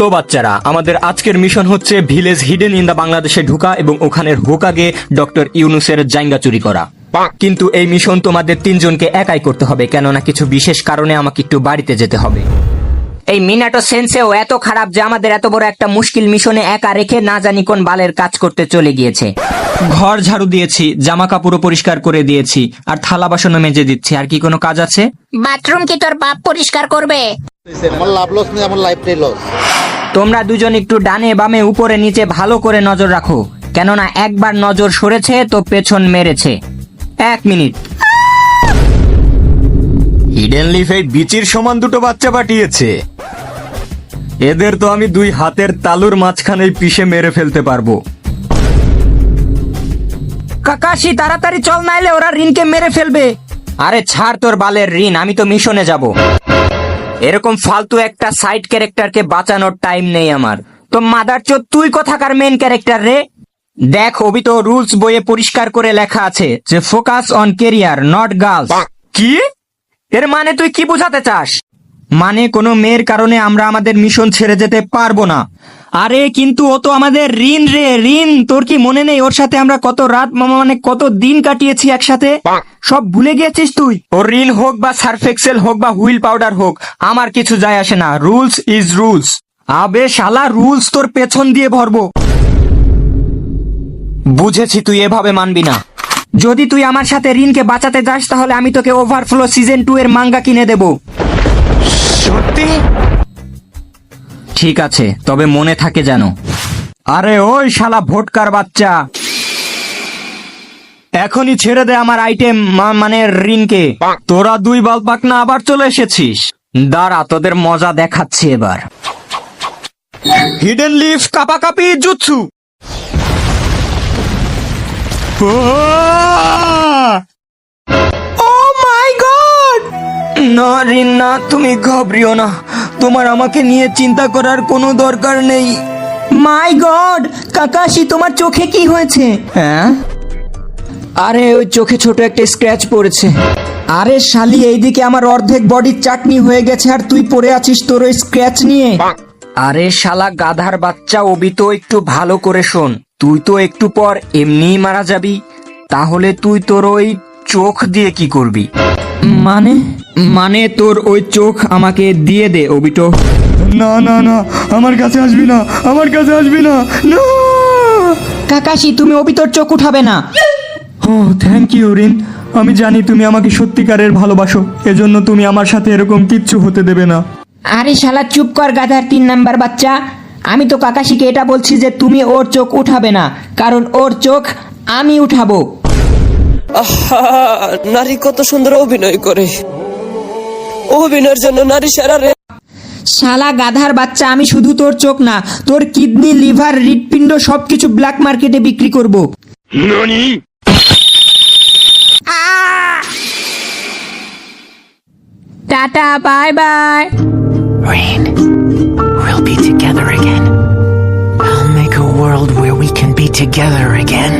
তো বাচ্চারা আমাদের আজকের মিশন হচ্ছে ভিলেজ হিডেন ইন দা বাংলাদেশে ঢুকা এবং ওখানের হোকাগে ডক্টর ইউনুসের জাইঙ্গা চুরি করা। কিন্তু এই মিশন তোমাদের তিনজনকে একাই করতে হবে কেননা কিছু বিশেষ কারণে আমাকে একটু বাড়িতে যেতে হবে। এই মিনাটো সেন্সেও এত খারাপ যে আমাদের এত বড় একটা মুশকিল মিশনে একা রেখে না জানি কোন বালের কাজ করতে চলে গিয়েছে। ঘর ঝাড়ু দিয়েছি জামা কাপড়ও পরিষ্কার করে দিয়েছি আর থালা বাসনও মেজে দিচ্ছি আর কি কোনো কাজ আছে? বাথরুম কি তোর বাপ পরিষ্কার করবে? আমার লাভ লস নেই আমার লাইফটাই লস তোমরা দুজন একটু ডানে বামে উপরে নিচে ভালো করে নজর রাখো। কেননা একবার নজর সরেছে তো পেছন মেরেছে। এক মিনিট। হিডেন লিফ এই বিচির সমান দুটো বাচ্চা পাঠিয়েছে। এদের তো আমি দুই হাতের তালুর মাঝখানে পিষে মেরে ফেলতে পারব। কাকাশি তাড়াতাড়ি চল নাইলে ওরা ঋণকে মেরে ফেলবে। আরে ছাড় তোর বালের ঋণ আমি তো মিশনে যাব। এরকম ফালতু একটা সাইড ক্যারেক্টারকে বাঁচানোর টাইম নেই আমার। তো মাদার চোদ তুই কোথাকার মেন ক্যারেক্টার রে? দেখ অবি তো রুলস বইয়ে পরিষ্কার করে লেখা আছে যে focus on career not girls কি? এর মানে তুই কি বোঝাতে চাস? মানে কোনো মেয়ের কারণে আমরা আমাদের মিশন ছেড়ে যেতে পারব না। আরে কিন্তু ও তো আমাদের ঋণ রে ঋণ। তোর কি মনে নেই ওর সাথে আমরা কত রাত মামা মানে কত দিন কাটিয়েছি একসাথে? সব ভুলে গিয়েছিস তুই? ওর ঋণ হোক বা সার্ফেক্সেল হোক বা হুইল পাউডার হোক আমার কিছু যায় আসে না। Rules is rules. আবে শালা রুলস তোর পেছন দিয়ে ভরবো। বুঝেছি তুই এভাবে মানবি না। যদি তুই আমার সাথে ঋণকে বাঁচাতে যাস তাহলে আমি তোকে ওভারফ্লো সিজন টু এর মাঙ্গা কিনে দেব। সত্যি? ঠিক আছে তবে মনে থাকে যেন। আরে ওই শালা ভোটকার বাচ্চা। এখনই ছেড়ে দে আমার আইটেম মানে ঋণকে। তোরা দুই বাল পাক না আবার চলে এসেছিস। দাঁড়া তোদের মজা দেখাচ্ছি এবার। হিডেন লিফ কাপাকাপি জুৎসু। ও না রিন না তুমি ঘাবড়িও না। তোমার আমাকে নিয়ে চিন্তা করার কোনো দরকার নেই। মাই গড কাকাশি তোমার চোখে কি হয়েছে? হ্যাঁ? আরে ওই চোখে ছোট একটা স্ক্র্যাচ পড়েছে। আরে শালি এইদিকে আমার অর্ধেক বডির চাটনি হয়ে গেছে আর তুই পড়ে আছিস তোর ওই স্ক্র্যাচ নিয়ে। আরে শালা গাধার বাচ্চা ওবি তো একটু ভালো করে শোন। তুই তো একটু পর এমনিই মারা যাবি। তাহলে তুই তোর ওই চোখ দিয়ে কি করবি? মানে? মানে তোর ওই চোখ আমাকে দিয়ে দে ওবিটো। না না না আমার কাছে আসবি না আমার কাছে আসবি না না। কাকাশি তুমি ওবিটোর চোখ উঠাবে না। ও থ্যাংক ইউ রিন আমি জানি তুমি আমাকে সত্যিকারের ভালোবাসো এজন্য তুমি আমার সাথে এরকম কিচ্ছু হতে দেবে না। আরে শালা চুপ কর গাধার তিন নাম্বার বাচ্চা। আমি তো কাকাশিকে এটা বলছি যে তুমি ওর চোখ উঠাবে না কারণ ওর চোখ আমি উঠাবো। নারী কত সুন্দর অভিনয় করে অভিনয়ের জন্য নারী সেরা রে শালা গাধার বাচ্চা আমি শুধু তোর চোখ না তোর কিডনি লিভার হৃৎপিণ্ড সবকিছু ব্ল্যাক মার্কেটে বিক্রি করব tata bye bye Rain, we'll be together again. I'll make a world where we can be together again.